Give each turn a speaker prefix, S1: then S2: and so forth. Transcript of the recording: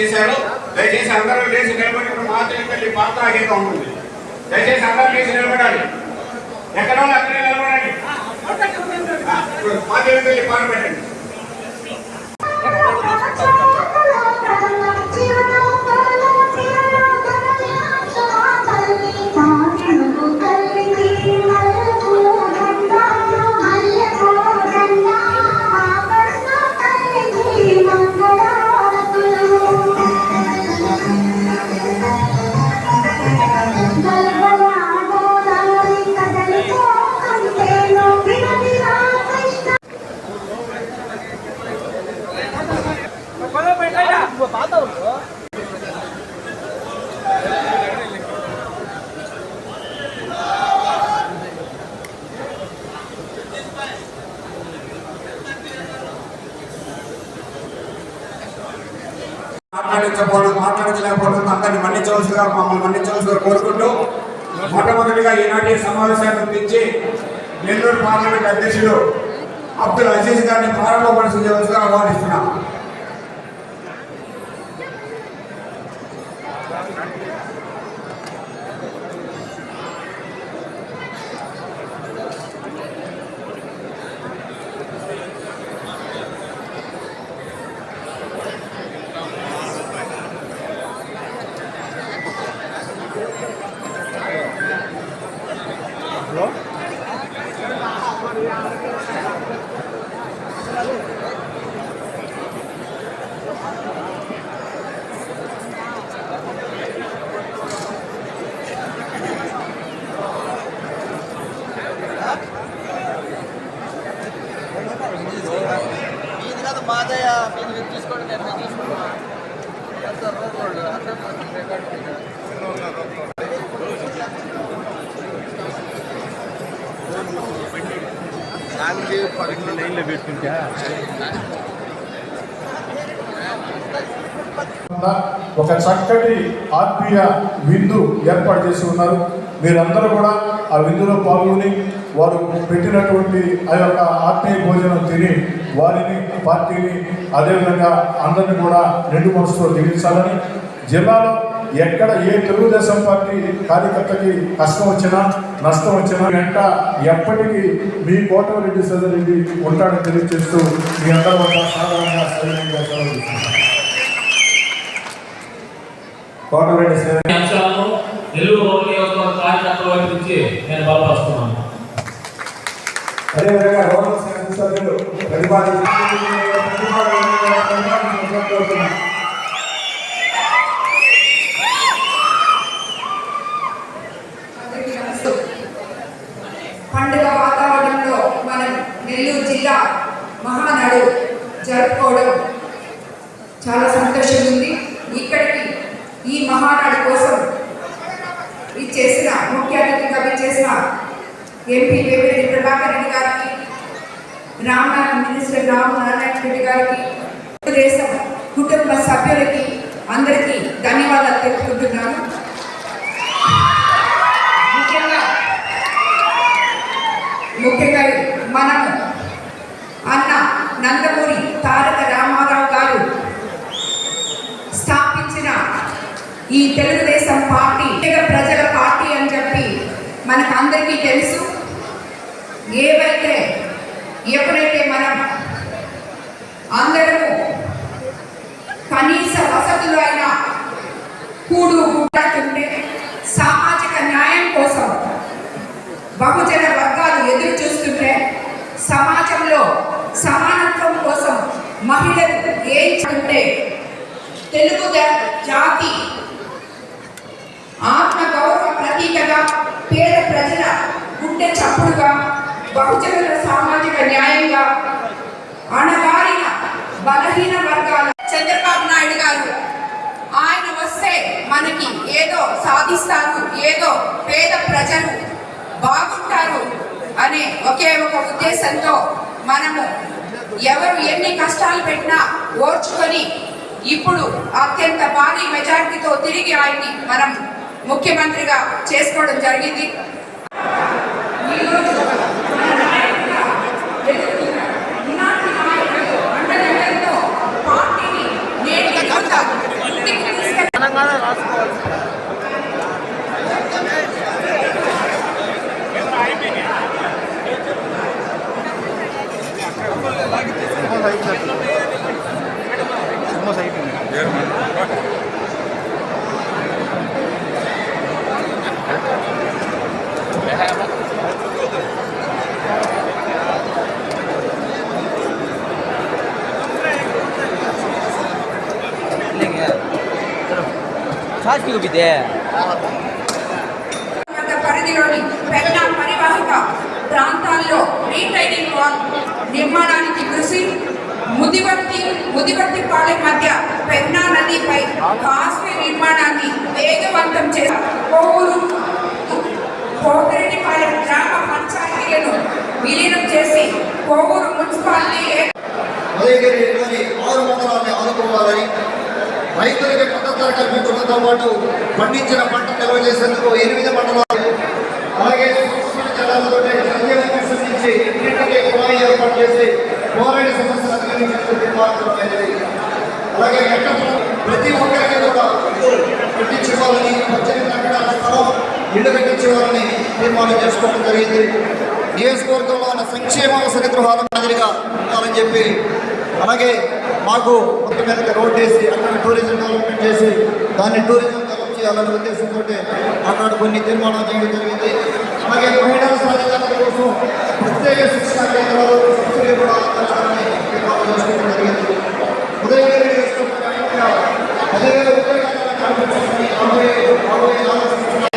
S1: చేశారు
S2: దయచేసి అందరూ లేచి నిలబడి ఇప్పుడు మాతృ తల్లి పాత్రాహీతం ఉంటుంది దయచేసి అందరూ లేచి నిలబడాలి. ఎక్కడ అక్కడే నిలబడండి. ఆ, ఇప్పుడు మాట్లాడించకపోవడం మాట్లాడించలేకపోవడం అందరిని మన్నించవలసిగా మమ్మల్ని మన్నించవలసిగా కోరుకుంటూ మొట్టమొదటిగా ఈనాటి సమావేశాన్ని ఉద్దేశించి నెల్లూరు పార్లమెంట్ అధ్యక్షుడు అబ్దుల్ అజీజ్ గారిని ప్రారంభపరచవలసిగా ఆహ్వానిస్తున్నాం.
S3: ఇది లైన్లో పెట్టుకుంటా.
S4: ఒక చక్కటి ఆత్మీయ విందు ఏర్పాటు చేసి ఉన్నారు. మీరందరూ కూడా ఆ విందులో పాల్గొని వారు పెట్టినటువంటి ఆ యొక్క ఆత్మీయ భోజనం తిని వారిని పార్టీని అదేవిధంగా అందరిని కూడా రెండు మనసులో దిగించాలని జిల్లాలో ఎక్కడ ఏ తెలుగుదేశం పార్టీ కార్యకర్తకి కష్టం వచ్చినా నష్టం వచ్చినా వెంట ఎప్పటికీ మీ కోటమిరెడ్డి సదరెడ్డి ఉంటాడని తెలియజేస్తూ మీ అందరూ సాధారణంగా
S5: ఈ అంశాలను నెల్లూరు నియోజకవర్గ కార్యకర్తల వైపు నుంచి నేను బలపరుస్తున్నాను.
S2: అదేవిధంగా రోడ్ల ప్రతిపాదించిన
S6: ఎంపీ వేమిరెడ్డి ప్రభాకర్ రెడ్డి గారికి రామనారాయణ మినిస్టర్ రామనారాయణ రెడ్డి గారికి దేశం కుటుంబ సభ్యులకి అందరికీ ధన్యవాదాలు తెలుపుకుంటున్నాను. ముఖ్యంగా ముఖ్యంగా మనం అన్న నందమూరి తారక రామారావు గారు స్థాపించిన ఈ తెలుగుదేశం పార్టీ ప్రజల పార్టీ అని చెప్పి మనకు అందరికీ తెలుసు. ఎప్పుడైతే మనం అందరము కనీస వసతులు అయినా కూడు గుడ్డాటుంటే సామాజిక న్యాయం కోసం బహుజన వర్గాలు ఎదురు చూస్తుంటే సమాజంలో సమానత్వం కోసం మహిళలు ఏం చేస్తుంటే తెలుగు జాతి ఆత్మ గౌరవ ప్రతీకగా పేద ప్రజల గుండె చప్పుడుగా బహుజనుల సామాజిక న్యాయంగా అణగారిన బలహీన వర్గాల చంద్రబాబు నాయుడు గారు ఆయన వస్తే మనకి ఏదో సాధిస్తారు ఏదో పేద ప్రజలు బాగుంటారు అనే ఒకే ఒక ఉద్దేశంతో మనము ఎవరు ఎన్ని కష్టాలు పెట్టినా ఓర్చుకొని ఇప్పుడు అత్యంత భారీ మెజారిటీతో తిరిగి ఆయన్ని మనం ముఖ్యమంత్రిగా చేసుకోవడం జరిగింది. ఈరోజు
S3: తెలంగాణ రాసుకోవాలి ಶಾಸ್ತಿಗೂ
S6: ಬಿದ್ದೆ పరిధిలోని పెద్ద పరివాహక ప్రాంతాల్లో రీటైలింగ్ వాల్ నిర్మాణానికి కృషి ముదివర్తి ముదివర్తి పాలెం మధ్య పెన్నా నదిపై కాస్వే నిర్మాణాన్ని వేగవంతం చేసి కోవూరు కోగిరెడ్డిపాలెం గ్రామ పంచాయతీలను విలీనం చేసి కోవూరు మున్సిపాలిటీ
S7: ఆరు మండలాన్ని ఆనుకోవాలని రైతులకి మద్దతు ధర కల్పించడంతో పాటు పండించిన పంట నిల్వ చేసేందుకు ఎనిమిది మండలాలు అలాగే సూక్ష్మ జలాలతో ఏర్పాటు చేసి పోరాడి సమస్యలు అధిగమించేందుకు అలాగే ప్రతి ఒక్కరికి కూడా పట్టించుకోవాలని కట్టించుకోవాలని పద్దెనిమిది ఎకరాల స్థలం ఇల్లు కట్టించుకోవాలని తీర్మానం చేసుకోవడం జరిగింది. నియోజకవర్గంలో ఉన్న సంక్షేమ వసతి గృహాల మాదిరిగా ఉండాలని చెప్పి అలాగే మాకు మొత్తం మీద రోడ్ వేసి అక్కడ టూరిజం డెవలప్మెంట్ చేసి దాన్ని టూరిజం డెవలప్ చేయాలనే ఉద్దేశంతో అక్కడ కొన్ని తీర్మానాలు చేయడం జరిగింది. అలాగే మహిళా సాధికారత కోసం ప్రత్యేక శిక్షణ కేంద్రాలు సబ్సిడీ కూడా ఆధారాన్ని చేసుకోవడం జరిగింది. ఉదయగిరి పదివేల ఉద్యోగాలను